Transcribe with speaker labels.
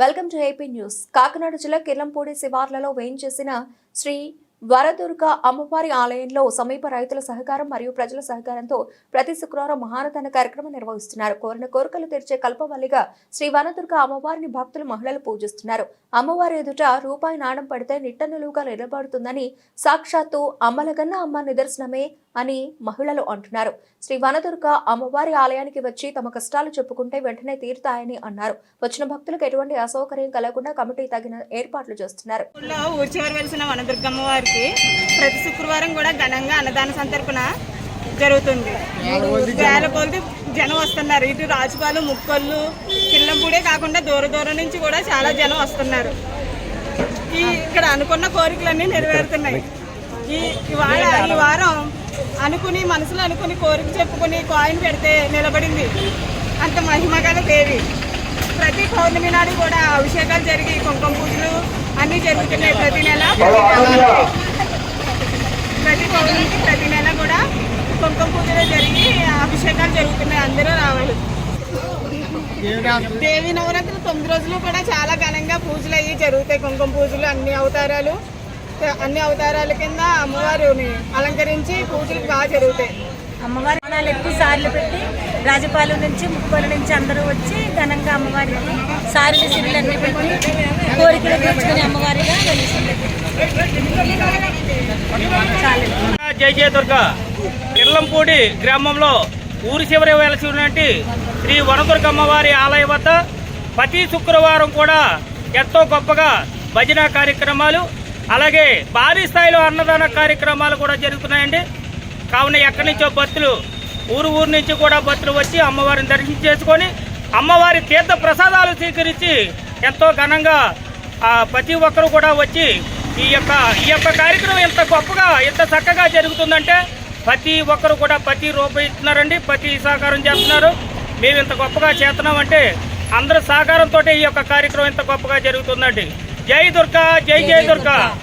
Speaker 1: Welcome to AP news. Kakinada జిల్లా కిర్లంపూడి శివార్లలో వేయించేసిన శ్రీ వరదుర్గ అమ్మవారి ఆలయంలో సమీప రైతుల సహకారం మరియు ప్రజల సహకారంతో ప్రతి శుక్రవారం మహానదాన కార్యక్రమం నిర్వహిస్తున్నారు. కోరిన కోరికలు తీర్చే కల్పవల్లిగా శ్రీ వనదుర్గ అమ్మవారిని భక్తులు మహిళలు పూజిస్తున్నారు. అమ్మవారి ఎదుట రూపాయి నాణం పడితే నిట్ట నిలువుగా నిలబడుతుందని సాక్షాత్తు అమ్మలగన్న అమ్మ నిదర్శనమే అని మహిళలు అంటున్నారు. శ్రీ వనదుర్గ అమ్మవారి ఆలయానికి వచ్చి తమ కష్టాలు చెప్పుకుంటే వెంటనే తీరుతాయని అన్నారు. వచ్చిన భక్తులకు ఎటువంటి అసౌకర్యం కలగకుండా కమిటీ తగిన ఏర్పాట్లు చేస్తున్నారు.
Speaker 2: ఊళ్ళో వెలిసిన వనదుర్గమ్మ వారికి ప్రతి శుక్రవారం కూడా ఘనంగా అన్నదాన సంతర్పణ జరుగుతుంది. వేల కొద్ది జనం వస్తున్నారు. ఇటు రాజుపాలు ముక్కొల్లు కిల్లంపూడే కాకుండా దూర దూరం నుంచి కూడా చాలా జనం వస్తున్నారు. ఈ ఇక్కడ అనుకున్న కోరికలన్నీ నెరవేరుతున్నాయి. ఈ ఇవాళ ఈ వారం అనుకుని మనసులో అనుకుని కోరిక చెప్పుకుని కాయిన్ పెడితే నిలబడింది. అంత మహిమగల దేవి. ప్రతి పౌర్ణమి నాడు కూడా అభిషేకాలు జరిగి కుంకుమ పూజలు అన్నీ జరుగుతున్నాయి ప్రతి నెల. ప్రతి పౌర్ణమికి. ప్రతి నెల కూడా కుంకుమ పూజలు జరిగి అభిషేకాలు జరుగుతున్నాయి. అందరూ రావాలి. దేవి నవరాత్రులు తొమ్మిది రోజులు కూడా చాలా ఘనంగా పూజలు అయ్యి జరుగుతాయి. కుంకుమ పూజలు అన్ని అవతారాలు. అన్ని అవతారాల కింద అమ్మవారిని అలంకరించి పూజలు బాగా జరుగుతాయి.
Speaker 3: అమ్మవారి విమానాలు ఎక్కువ సార్లు పెట్టి రాజపాలెం నుంచి ముక్కోల నుంచి అందరూ వచ్చి ఘనంగా అమ్మవారికి సారులు సిరులు అన్ని పెట్టి కోరికలు తీర్చుకునే అమ్మవారిగా
Speaker 4: జై జయ దుర్గ. కిర్లంపూడి గ్రామంలో ఊరి చివరి వెలసి ఉన్నటువంటి శ్రీ వనదుర్గమ్మ వారి ఆలయం వద్ద ప్రతి శుక్రవారం కూడా ఎంతో గొప్పగా భజన కార్యక్రమాలు అలాగే భారీ స్థాయిలో అన్నదాన కార్యక్రమాలు కూడా జరుగుతున్నాయండి. కావున ఎక్కడి నుంచో భక్తులు ఊరు ఊరు నుంచి కూడా భక్తులు వచ్చి అమ్మవారిని దర్శనం చేసుకొని అమ్మవారి తీర్థ ప్రసాదాలు స్వీకరించి ఎంతో ఘనంగా ప్రతి ఒక్కరు కూడా వచ్చి ఈ యొక్క ఈ యొక్క కార్యక్రమం ఎంత గొప్పగా ఎంత చక్కగా జరుగుతుందంటే ప్రతి ఒక్కరు కూడా ప్రతి రూపాయి ఇస్తున్నారండి ప్రతి సహకారం చేస్తున్నారు. మేము ఇంత గొప్పగా చేస్తున్నామంటే అందరి సహకారంతో ఈ యొక్క కార్యక్రమం ఇంత గొప్పగా జరుగుతుందండి. జై దుర్గా జై జై దుర్గా.